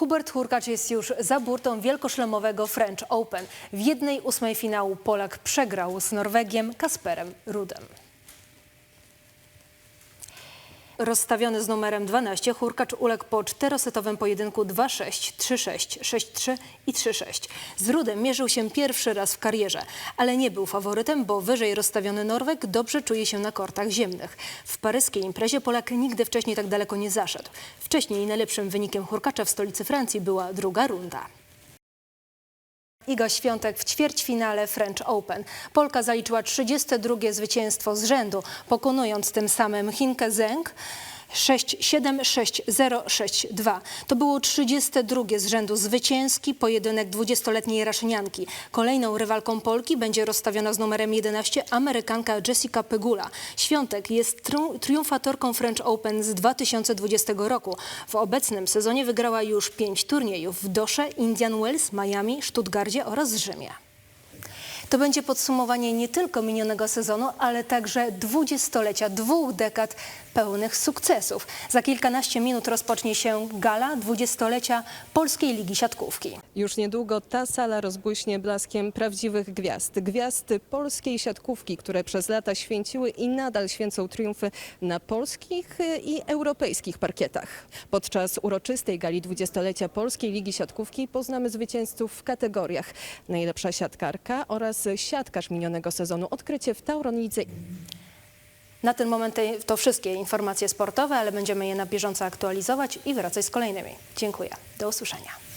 Hubert Hurkacz jest już za burtą wielkoszlemowego French Open. W jednej ósmej finału Polak przegrał z Norwegiem Kasperem Rudem. Rozstawiony z numerem 12, Hurkacz uległ po czterosetowym pojedynku 2-6, 3-6, 6-3 i 3-6. Z Rudem mierzył się pierwszy raz w karierze, ale nie był faworytem, bo wyżej rozstawiony Norweg dobrze czuje się na kortach ziemnych. W paryskiej imprezie Polak nigdy wcześniej tak daleko nie zaszedł. Wcześniej najlepszym wynikiem Hurkacza w stolicy Francji była druga runda. Iga Świątek w ćwierćfinale French Open. Polka zaliczyła 32 zwycięstwo z rzędu, pokonując tym samym Chinkę Zeng 6-7, 6-0, 6-2. To było 32 z rzędu zwycięski pojedynek 20-letniej Raszynianki. Kolejną rywalką Polki będzie rozstawiona z numerem 11 Amerykanka Jessica Pegula. Świątek jest triumfatorką French Open z 2020 roku. W obecnym sezonie wygrała już pięć turniejów w Dosze, Indian Wells, Miami, Stuttgarcie oraz Rzymie. To będzie podsumowanie nie tylko minionego sezonu, ale także dwudziestolecia, dwóch dekad pełnych sukcesów. Za kilkanaście minut rozpocznie się gala dwudziestolecia Polskiej Ligi Siatkówki. Już niedługo ta sala rozbłyśnie blaskiem prawdziwych gwiazd. Gwiazd polskiej siatkówki, które przez lata święciły i nadal święcą triumfy na polskich i europejskich parkietach. Podczas uroczystej gali dwudziestolecia Polskiej Ligi Siatkówki poznamy zwycięzców w kategoriach najlepsza siatkarka oraz siatkarz minionego sezonu. Odkrycie w Tauron Lidze Na ten moment to wszystkie informacje sportowe, ale będziemy je na bieżąco aktualizować i wracać z kolejnymi. Dziękuję. Do usłyszenia.